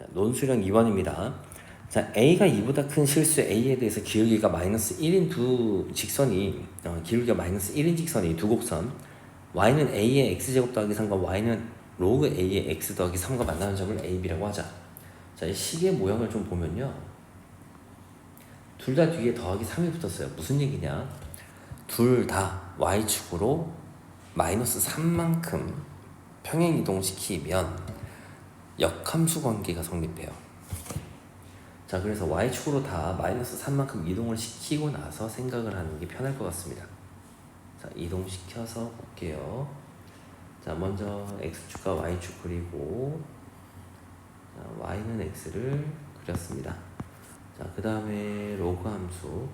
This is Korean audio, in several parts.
자, 논술형 2번입니다. 자, A가 2보다 큰 실수 A에 대해서 기울기가 마이너스 1인 두 직선이 어, 기울기가 마이너스 1인 직선이 두 곡선 y는 a의 x제곱 더하기 3과 y는 로그 a의 x 더하기 3과 만나는 점을 a, b라고 하자. 자, 이 식의 모양을 좀 보면요. 둘 다 뒤에 더하기 3이 붙었어요. 무슨 얘기냐? 둘 다 y축으로 마이너스 3만큼 평행 이동시키면 역함수 관계가 성립해요. 자, 그래서 y축으로 다 마이너스 3만큼 이동을 시키고 나서 생각을 하는 게 편할 것 같습니다. 자, 이동시켜서 볼게요. 자, 먼저 x축과 y축 그리고 자, y는 x를 그렸습니다. 자, 그 다음에 로그 함수,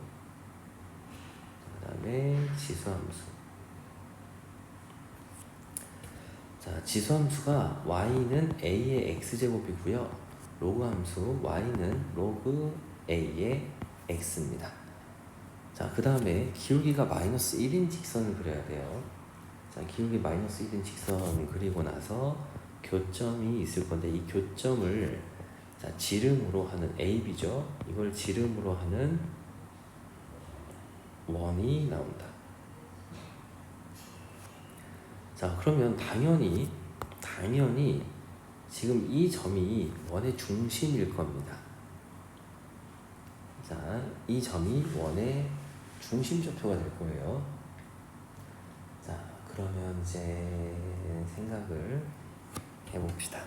그 다음에 지수 함수. 자, 지수 함수가 y는 a의 x제곱이고요. 로그 함수 y는 로그 a의 x입니다. 자, 그 다음에 기울기가 마이너스 1인 직선을 그려야 돼요. 자, 기울기 마이너스 1인 직선을 그리고 나서 교점이 있을 건데 이 교점을 자, 지름으로 하는 AB죠. 이걸 지름으로 하는 원이 나온다. 자, 그러면 당연히 당연히 지금 이 점이 원의 중심일 겁니다. 자, 이 점이 원의 중심 좌표가 될 거예요. 자, 그러면 이제 생각을 해봅시다.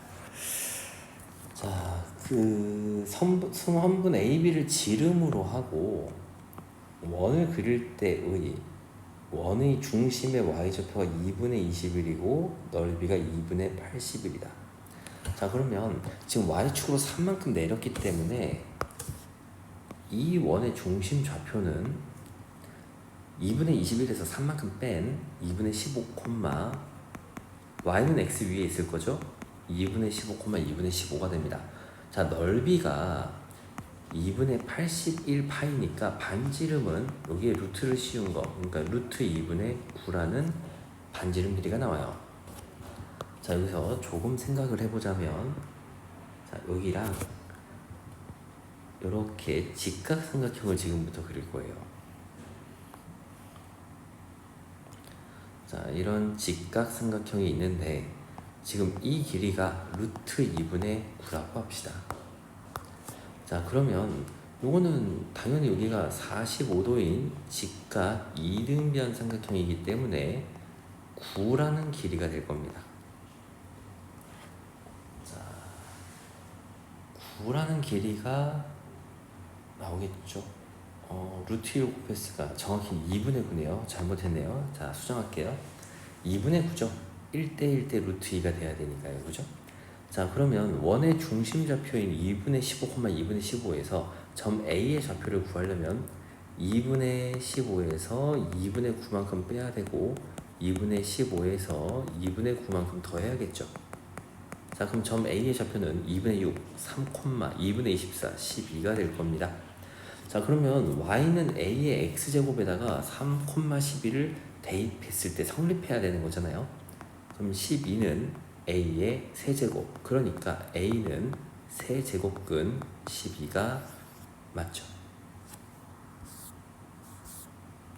자, 그 선분, 선분 AB를 지름으로 하고 원을 그릴 때의 원의 중심의 y좌표가 2분의 21이고 넓이가 2분의 80이다. 자, 그러면 지금 y축으로 3만큼 내렸기 때문에 이 원의 중심 좌표는 2분의 21에서 3만큼 뺀 2분의 15, y는 x 위에 있을 거죠? 2분의 15, 2분의 15가 됩니다. 자, 넓이가 2분의 81파이니까 반지름은 여기에 루트를 씌운 거, 그러니까 루트 2분의 9라는 반지름 길이가 나와요. 자, 여기서 조금 생각을 해보자면, 자, 여기랑 이렇게 직각삼각형을 지금부터 그릴 거예요. 자, 이런 직각삼각형이 있는데 지금 이 길이가 루트 2분의 9라고 합시다. 자, 그러면 요거는 당연히 여기가 45도인 직각 이등변 삼각형이기 때문에 9라는 길이가 될 겁니다. 자, 9라는 길이가 나오겠죠. 어, 루트 1 곱했으니까 정확히 2분의 9네요. 잘못했네요. 자, 수정할게요. 2분의 9죠. 1대 1대 루트 2가 돼야 되니까요. 그죠? 자, 그러면 원의 중심 좌표인 2분의 15, 2분의 15에서 점 A의 좌표를 구하려면 2분의 15에서 2분의 9만큼 빼야 되고 2분의 15에서 2분의 9만큼 더 해야겠죠. 자, 그럼 점 A의 좌표는 2분의 6, 3, 2분의 24, 12가 될 겁니다. 자, 그러면 y는 a의 x제곱에다가 3, 12를 대입했을 때 성립해야 되는 거잖아요. 그럼 12는 a의 세제곱. 그러니까 a는 세제곱근 12가 맞죠.